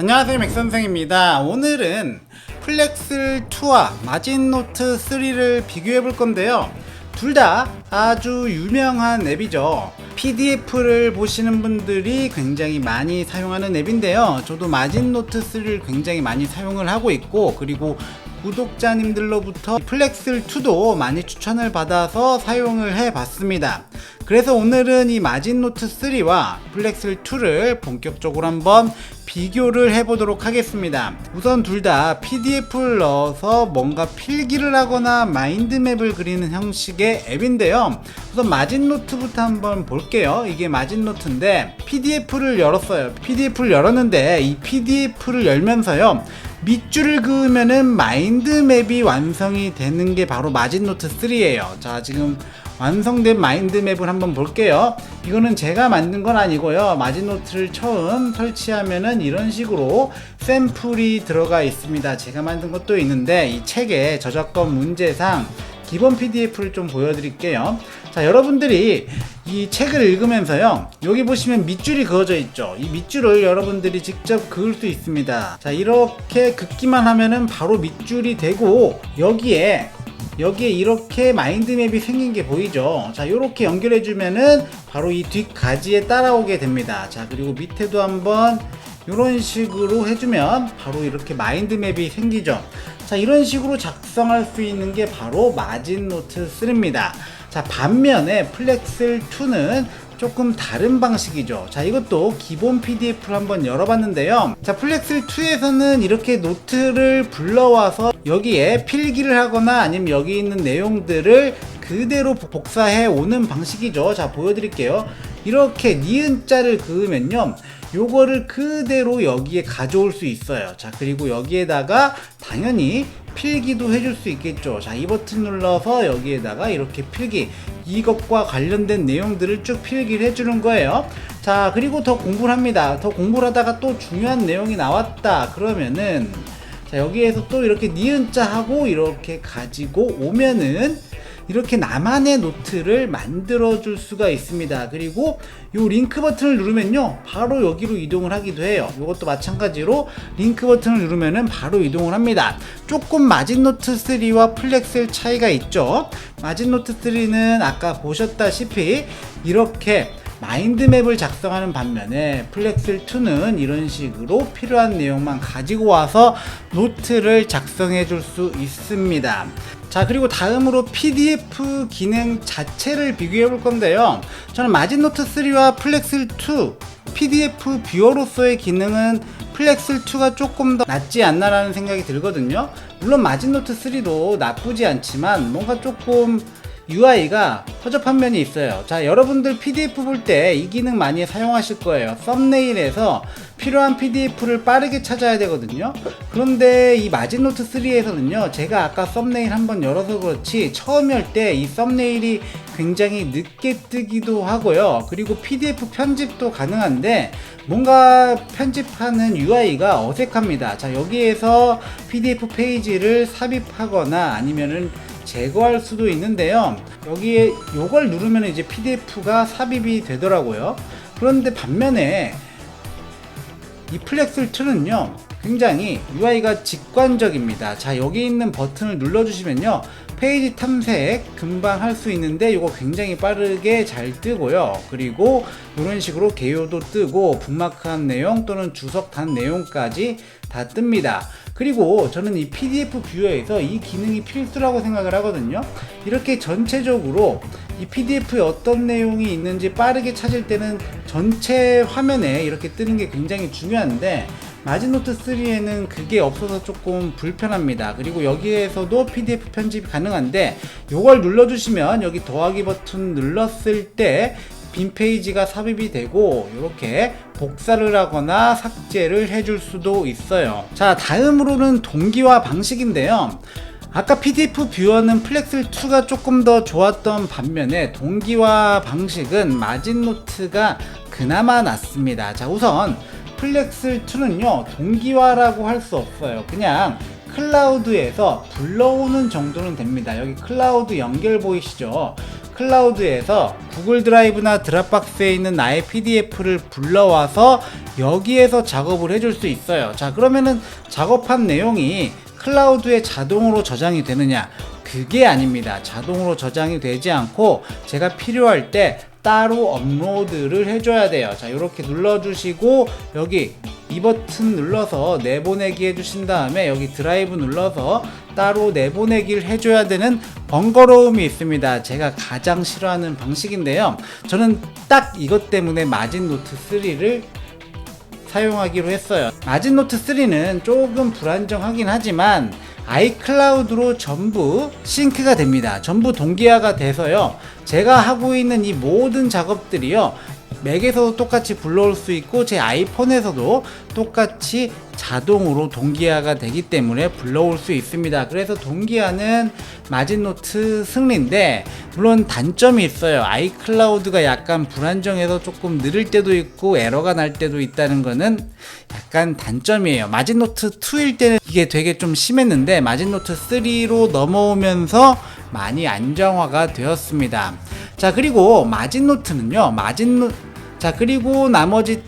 안녕하세요 맥선생입니다. 오늘은 플렉슬2와 마진노트 3를 비교해 볼 건데요. 둘 다 아주 유명한 앱이죠. PDF를 보시는 분들이 굉장히 많이 사용하는 앱인데요. 저도 마진노트 3를 굉장히 많이 사용을 하고 있고 그리고 구독자님들로부터 플렉슬2도 많이 추천을 받아서 사용을 해 봤습니다 그래서 오늘은 이 마진노트 3와 플렉슬 2를 본격적으로 한번 비교를 해보도록 하겠습니다. 우선 둘 다 PDF를 넣어서 뭔가 필기를 하거나 마인드맵을 그리는 형식의 앱인데요. 우선 마진노트부터 한번 볼게요. 이게 마진노트인데 PDF를 열었어요. PDF를 열었는데 이 PDF를 열면서요. 밑줄을 그으면은 마인드맵이 완성이 되는 게 바로 마진노트 3예요. 자, 지금 완성된 마인드맵을 한번 볼게요. 이거는 제가 만든 건 아니고요. 마진노트를 처음 설치하면은 이런 식으로 샘플이 들어가 있습니다. 제가 만든 것도 있는데 이 책의 저작권 문제상 기본 PDF를 좀 보여드릴게요. 자, 여러분들이 이 책을 읽으면서요. 여기 보시면 밑줄이 그어져 있죠. 이 밑줄을 여러분들이 직접 그을 수 있습니다. 자, 이렇게 긋기만 하면은 바로 밑줄이 되고 여기에 여기에 이렇게 마인드맵이 생긴 게 보이죠? 자, 이렇게 연결해 주면은 바로 이 뒷가지에 따라오게 됩니다. 자, 그리고 밑에도 한번 이런 식으로 해주면 바로 이렇게 마인드맵이 생기죠. 자, 이런 식으로 작성할 수 있는 게 바로 마진노트 3입니다. 자, 반면에 플렉슬 2는 조금 다른 방식이죠. 자, 이것도 기본 PDF를 한번 열어봤는데요. 자, 플렉슬 2에서는 이렇게 노트를 불러와서 여기에 필기를 하거나 아니면 여기 있는 내용들을 그대로 복사해 오는 방식이죠. 자, 보여드릴게요. 이렇게 니은자를 그으면요. 요거를 그대로 여기에 가져올 수 있어요. 자, 그리고 여기에다가 당연히 필기도 해줄 수 있겠죠. 자, 이 버튼 눌러서 여기에다가 이렇게 필기, 이것과 관련된 내용들을 쭉 필기를 해주는 거예요. 자, 그리고 더 공부를 합니다. 더 공부를 하다가 또 중요한 내용이 나왔다. 그러면은, 자, 여기에서 또 이렇게 니은자 하고 이렇게 가지고 오면은, 이렇게 나만의 노트를 만들어 줄 수가 있습니다. 그리고 이 링크 버튼을 누르면요. 바로 여기로 이동을 하기도 해요. 이것도 마찬가지로 링크 버튼을 누르면은 바로 이동을 합니다. 조금 마진노트 3와 플렉셀 차이가 있죠. 마진노트 3는 아까 보셨다시피 이렇게 마인드맵을 작성하는 반면에 플렉셀 2는 이런 식으로 필요한 내용만 가지고 와서 노트를 작성해 줄 수 있습니다. 자 그리고 다음으로 PDF 기능 자체를 비교해 볼 건데요. 저는 마진노트 3와 플렉슬 2 PDF 뷰어로서의 기능은 플렉슬 2가 조금 더 낫지 않나라는 생각이 들거든요. 물론 마진노트 3도 나쁘지 않지만 뭔가 조금 UI가 허접한 면이 있어요. 자, 여러분들 PDF 볼 때 이 기능 많이 사용하실 거예요. 썸네일에서 필요한 PDF를 빠르게 찾아야 되거든요. 그런데 이 마진노트 3에서는요, 제가 아까 썸네일 한번 열어서 그렇지, 처음 열 때 이 썸네일이 굉장히 늦게 뜨기도 하고요. 그리고 PDF 편집도 가능한데, 뭔가 편집하는 UI가 어색합니다. 자, 여기에서 PDF 페이지를 삽입하거나 아니면은 제거할 수도 있는데요. 여기에 요걸 누르면 이제 PDF가 삽입이 되더라고요. 그런데 반면에 이 플렉슬 2는요. 굉장히 UI가 직관적입니다. 자, 여기 있는 버튼을 눌러주시면요. 페이지 탐색 금방 할 수 있는데 이거 굉장히 빠르게 잘 뜨고요. 그리고 이런 식으로 개요도 뜨고 북마크한 내용 또는 주석 단 내용까지 다 뜹니다. 그리고 저는 이 PDF 뷰어에서 이 기능이 필수라고 생각을 하거든요. 이렇게 전체적으로 이 PDF에 어떤 내용이 있는지 빠르게 찾을 때는 전체 화면에 이렇게 뜨는 게 굉장히 중요한데 마지노트 3에는 그게 없어서 조금 불편합니다. 그리고 여기에서도 PDF 편집이 가능한데 이걸 눌러주시면 여기 더하기 버튼 눌렀을 때 빈 페이지가 삽입이 되고 이렇게 복사를 하거나 삭제를 해줄 수도 있어요. 자 다음으로는 동기화 방식인데요. 아까 PDF 뷰어는 플렉슬 2가 조금 더 좋았던 반면에 동기화 방식은 마진노트가 그나마 낫습니다. 자 우선 플렉슬 2는요 동기화라고 할 수 없어요. 그냥 클라우드에서 불러오는 정도는 됩니다. 여기 클라우드 연결 보이시죠? 클라우드에서 구글 드라이브나 드랍박스에 있는 나의 PDF를 불러와서 여기에서 작업을 해줄 수 있어요. 자, 그러면은 작업한 내용이 클라우드에 자동으로 저장이 되느냐? 그게 아닙니다. 자동으로 저장이 되지 않고 제가 필요할 때 따로 업로드를 해줘야 돼요. 자, 이렇게 눌러주시고 여기 이 버튼 눌러서 내보내기 해주신 다음에 여기 드라이브 눌러서 따로 내보내기를 해줘야 되는 번거로움이 있습니다. 제가 가장 싫어하는 방식인데요. 저는 딱 이것 때문에 마진노트 3를 사용하기로 했어요. 마진노트 3는 조금 불안정하긴 하지만 아이클라우드로 전부 싱크가 됩니다. 전부 동기화가 돼서요. 제가 하고 있는 이 모든 작업들이요. 맥에서도 똑같이 불러올 수 있고 제 아이폰에서도 똑같이 자동으로 동기화가 되기 때문에 불러올 수 있습니다. 그래서 동기화는 마진노트 승리인데 물론 단점이 있어요. 아이클라우드가 약간 불안정해서 조금 느릴 때도 있고 에러가 날 때도 있다는 거는 약간 단점이에요. 마진노트 2일 때는 이게 되게 좀 심했는데 마진노트 3로 넘어오면서 많이 안정화가 되었습니다. 자 그리고 마진노트는요. 마진노 자 그리고 나머지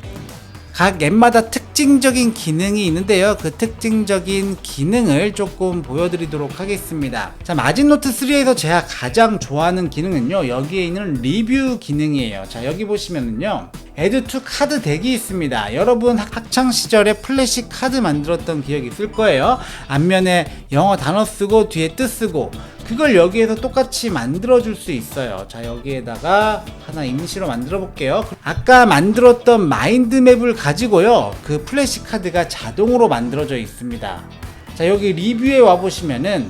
각 앱마다 특징적인 기능이 있는데요. 그 특징적인 기능을 조금 보여드리도록 하겠습니다. 자, 마진노트 3에서 제가 가장 좋아하는 기능은요. 여기에 있는 리뷰 기능이에요. 자, 여기 보시면은요. 에드 투 카드 덱이 있습니다. 여러분 학창 시절에 플래시 카드 만들었던 기억이 있을 거예요. 앞면에 영어 단어 쓰고 뒤에 뜻 쓰고 그걸 여기에서 똑같이 만들어 줄 수 있어요. 자, 여기에다가 하나 임시로 만들어 볼게요. 아까 만들었던 마인드맵을 가지고요. 그 플래시 카드가 자동으로 만들어져 있습니다. 자, 여기 리뷰에 와 보시면은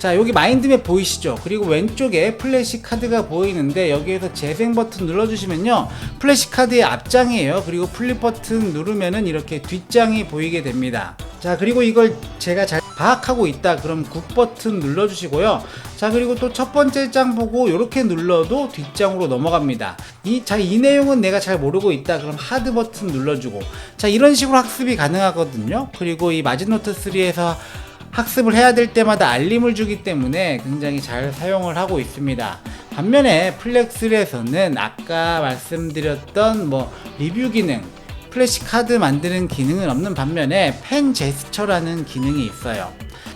자 여기 마인드맵 보이시죠 그리고 왼쪽에 플래시 카드가 보이는데 여기에서 재생 버튼 눌러주시면요 플래시 카드의 앞장이에요 그리고 플립 버튼 누르면은 이렇게 뒷장이 보이게 됩니다 자 그리고 이걸 제가 잘 파악하고 있다. 그럼 굿 버튼 눌러주시고요. 자 그리고 또 첫 번째 장 보고 이렇게 눌러도 뒷장으로 넘어갑니다. 이 자 이 내용은 내가 잘 모르고 있다. 그럼 하드 버튼 눌러주고. 자 이런 식으로 학습이 가능하거든요. 그리고 이 마지노트 3에서 학습을 해야 될 때마다 알림을 주기 때문에 굉장히 잘 사용을 하고 있습니다. 반면에 플렉스에서는 아까 말씀드렸던 뭐 리뷰 기능, 플래시 카드 만드는 기능은 없는 반면에 펜 제스처라는 기능이 있어요.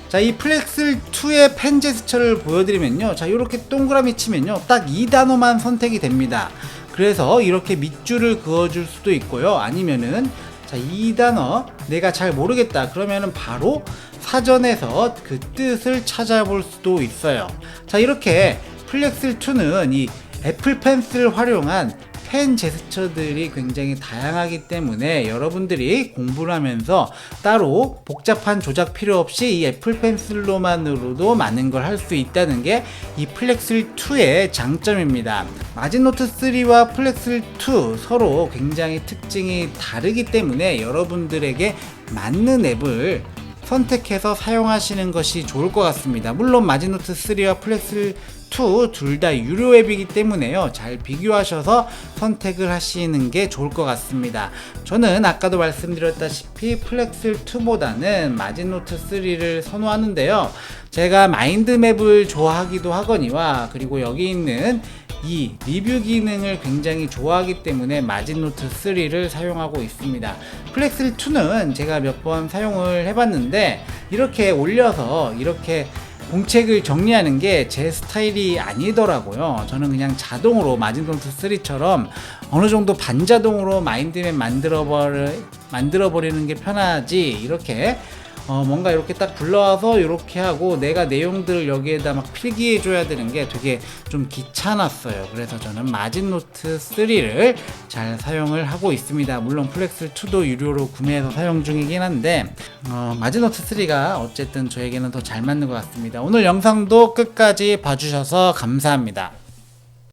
자, 이 플렉스 2의 펜 제스처를 보여드리면요. 자, 이렇게 동그라미 치면요. 딱 이 단어만 선택이 됩니다. 그래서 이렇게 밑줄을 그어줄 수도 있고요. 아니면은 자, 이 단어 내가 잘 모르겠다. 그러면은 바로 사전에서 그 뜻을 찾아볼 수도 있어요. 자, 이렇게 플렉스 2는 이 애플 펜슬을 활용한 펜 제스처들이 굉장히 다양하기 때문에 여러분들이 공부를 하면서 따로 복잡한 조작 필요 없이 이 애플 펜슬로만으로도 많은 걸 할 수 있다는 게 이 플렉슬 2의 장점입니다. 마진노트 3와 플렉슬 2 서로 굉장히 특징이 다르기 때문에 여러분들에게 맞는 앱을 선택해서 사용하시는 것이 좋을 것 같습니다. 물론 마지노트 3와 플렉스 2 둘 다 유료 앱이기 때문에요. 잘 비교하셔서 선택을 하시는 게 좋을 것 같습니다. 저는 아까도 말씀드렸다시피 플렉스 2보다는 마지노트 3를 선호하는데요. 제가 마인드맵을 좋아하기도 하거니와 그리고 여기 있는 이 리뷰 기능을 굉장히 좋아하기 때문에 마진노트 3를 사용하고 있습니다. 플렉스 2는 제가 몇 번 사용을 해봤는데 이렇게 올려서 이렇게 공책을 정리하는 게 제 스타일이 아니더라고요. 저는 그냥 자동으로 마진노트 3처럼 어느 정도 반자동으로 마인드맵 만들어 버리 만들어 버리는 게 편하지 이렇게 어, 뭔가 이렇게 딱 불러와서 이렇게 하고 내가 내용들을 여기에다 막 필기해 줘야 되는 게 되게 좀 귀찮았어요. 그래서 저는 마진노트 3를 잘 사용을 하고 있습니다. 물론 플렉스 2도 유료로 구매해서 사용 중이긴 한데 어, 마진노트 3가 어쨌든 저에게는 더 잘 맞는 것 같습니다. 오늘 영상도 끝까지 봐주셔서 감사합니다.